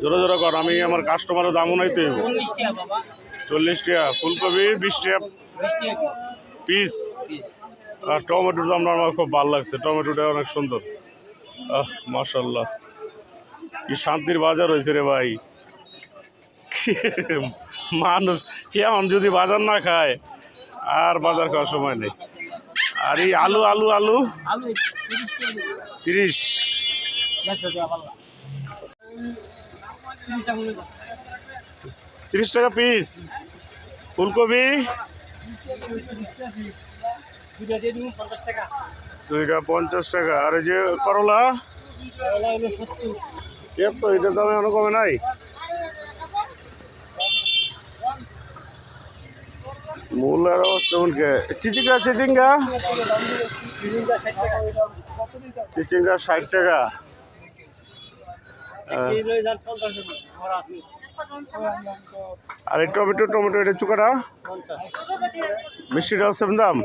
জোরে জোরে কর আমি আমার কাস্টমারের দামও নাই তো চল্লিশ টাকা ফুলকপি বিশ টাকা পিস আর টমেটোর দামটা আমার খুব ভালো লাগছে। টমেটোটা অনেক সুন্দর। আহ মাশাল্লাহ কি শান্তির বাজার হয়েছে রে ভাই। মানুষ কেমন যদি বাজার না খায় আর বাজার খাওয়ার সময় নেই। আর এই আলু আলু আলু? তিরিশ তিরিশ টাকা পিস। ফুলকপি। পঞ্চাশ টাকা। আর এই যে করলা। কেপ তো এটার দামে অনেক কমে নাই। মূলের অবস্থা চিচিঙ্গা চিচিঙ্গা। চিচিঙ্গা ষাট টাকা আহ, এই লয়ে যান পঞ্চাশ টাকা আমার আছে আর এই টমেটো টমেটো এটা চুকাটা? মিষ্টিটা সেম দাম?